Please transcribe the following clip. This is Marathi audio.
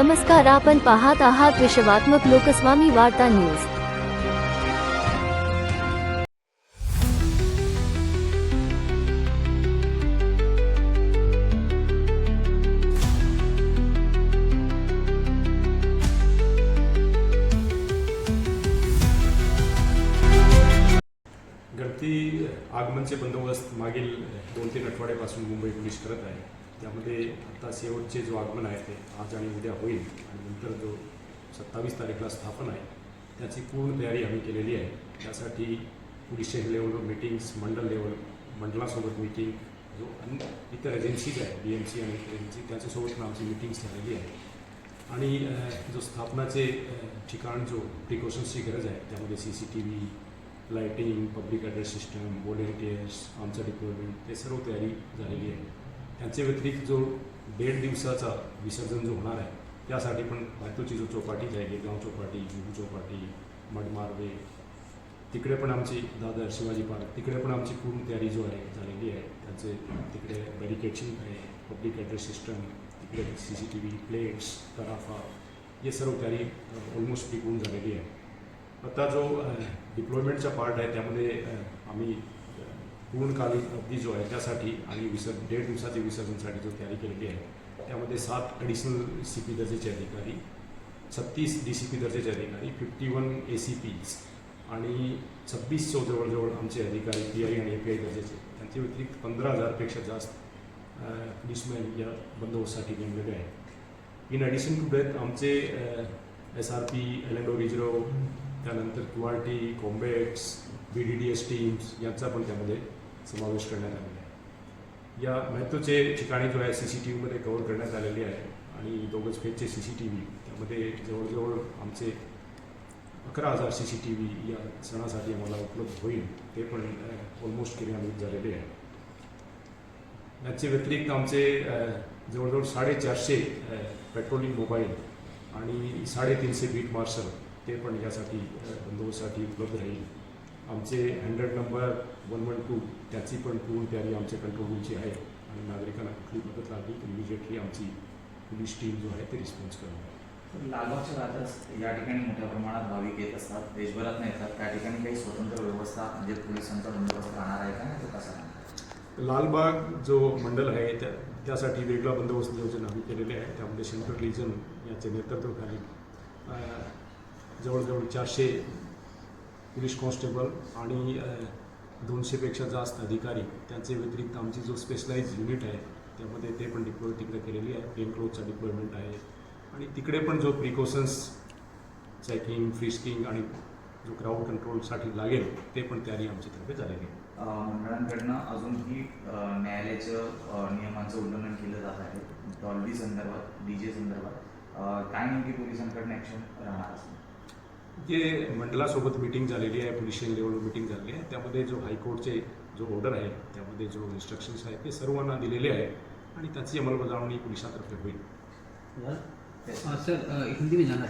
नमस्कार आपण पाहत आहात विश्वात्मक लोकस्वामी वार्ता न्यूज. गळती आगमनचे बंदोबस्त मागील दोन तीन आठवड्यापासून मुंबई पोलीस करत आहे. त्यामध्ये आता शेवटचे जो आगमन आहे ते आज आणि उद्या होईल आणि नंतर जो सत्तावीस तारीखला स्थापन आहे त्याची पूर्ण तयारी आम्ही केलेली आहे. त्यासाठी पोलीस स्टेशन लेवलवर मीटिंग्स मंडल लेवल मंडळासोबत मीटिंग जो अन्य इतर एजन्सीज आहे बी एम सी आणि इतर एजन्सी त्याच्यासोबत पण आमची मीटिंग्स झालेली आहे. आणि जो स्थापनाचे ठिकाण जो प्रिकॉशन्सची गरज आहे त्यामध्ये C C T V lighting public address system volunteers आमचं डिप्लॉयमेंट ते सर्व तयारी झालेली आहे. त्यांच्या व्यतिरिक्त जो दीड दिवसाचा विसर्जन जो होणार आहे त्यासाठी पण भातूची जो चौपाटी आहे गिरगाव चौपाटी जुहू चौपाटी मडमार्वे तिकडे पण आमची दादर शिवाजी पार्क तिकडे पण आमची पूर्ण तयारी जो आहे झालेली आहे. त्यांचे तिकडे बॅरिकेडिंग आहे पब्लिक ॲड्रेस सिस्टम तिकडे C C T V plates तराफा हे सर्व तयारी ऑलमोस्ट टिकून झालेली आहे. आता जो डिप्लॉयमेंटचा पार्ट आहे त्यामध्ये आम्ही पूर्णकालीन अवधी जो आहे त्यासाठी आणि विसर् दीड दिवसाच्या विसर्जनसाठी जो तयारी केलेली आहे त्यामध्ये सात ॲडिशनल सी पी दर्जेचे अधिकारी छत्तीस डी सी पी दर्जेचे अधिकारी fifty one A C Ps आणि छब्बीस सो जवळजवळ आमचे अधिकारी पी आय आणि ए पी आय दर्जेचे. त्यांच्या व्यतिरिक्त पंधरा हजारपेक्षा जास्त पोलिसमॅन या बंदोबस्तसाठी नेमलेले आहेत. इन ॲडिशन टू डेथ आमचे S R P L N O reserve त्यानंतर Q R T combats B D D S teams यांचा पण त्यामध्ये समावेश करण्यात आलेला आहे. या महत्त्वाचे ठिकाणी जो आहे सी सी टी व्हीमध्ये कव्हर करण्यात आलेली आहे. आणि दोघंच फेजचे सी सी टी व्ही त्यामध्ये जवळजवळ आमचे अकरा हजार सी सी टी व्ही या सणासाठी आम्हाला उपलब्ध होईल ते पण ऑलमोस्ट क्रियान्वित झालेले आहे. याचे व्यतिरिक्त आमचे जवळजवळ साडेचारशे पेट्रोलिंग मोबाईल आणि साडेतीनशे बीट मार्शल ते पण यासाठी बंदोबस्तसाठी उपलब्ध राहील. आमचे hundred number one one two त्याची पण पूर्ण तयारी आमच्या कंट्रोल रूमची आहे. आणि नागरिकांना कुठली मदत लागली तर इमिजिएटली आमची पोलीस टीम जो आहे ते रिस्पॉन्स करणार तर लालबागच्या राजास या ठिकाणी मोठ्या प्रमाणात भाविक येत असतात. देशभरात येतात त्या ठिकाणी काही स्वतंत्र व्यवस्था म्हणजे पोलिसांचा बंदोबस्त राहणार आहे का नाही तो कसा लालबाग जो मंडल आहे त्या त्यासाठी वेगळा बंदोबस्त नियोजन आम्ही केलेले आहे त्यामध्ये सेंट्रल रिजन याचे नेतृत्वाखाली अ, जवळजवळ चारशे पोलीस कॉन्स्टेबल आणि दोनशेपेक्षा जास्त अधिकारी त्यांचे व्यतिरिक्त आमची जो स्पेशलाइज युनिट आहे त्यामध्ये ते पण डिप्लॉय तिकडे केलेली आहे. प्लेन क्लोथचा डिप्लॉयमेंट आहे. आणि तिकडे पण जो प्रिकॉशन्स चेकिंग फ्रिस्किंग आणि जो क्राऊड कंट्रोलसाठी लागेल ते पण तयारी आमच्यातर्फे झालेली आहे. मंडळांकडनं अजूनही न्यायालयाचं नियमांचं उल्लंघन केलं जात आहे. डॉल्बी संदर्भात डी जे संदर्भात. काय नेमकी पोलिसांकडनं ॲक्शन राहणार असेल? जे मंडळासोबत मिटिंग झालेली आहे पोलीस लेवलवर मिटिंग झालेली आहे त्यामध्ये जो हायकोर्टचे जो ऑर्डर आहे त्यामध्ये जो इन्स्ट्रक्शन्स आहेत ते सर्वांना दिलेले आहे आणि त्याची अंमलबजावणी पोलिसांतर्फे होईल. सर uh, हिंदी में जानना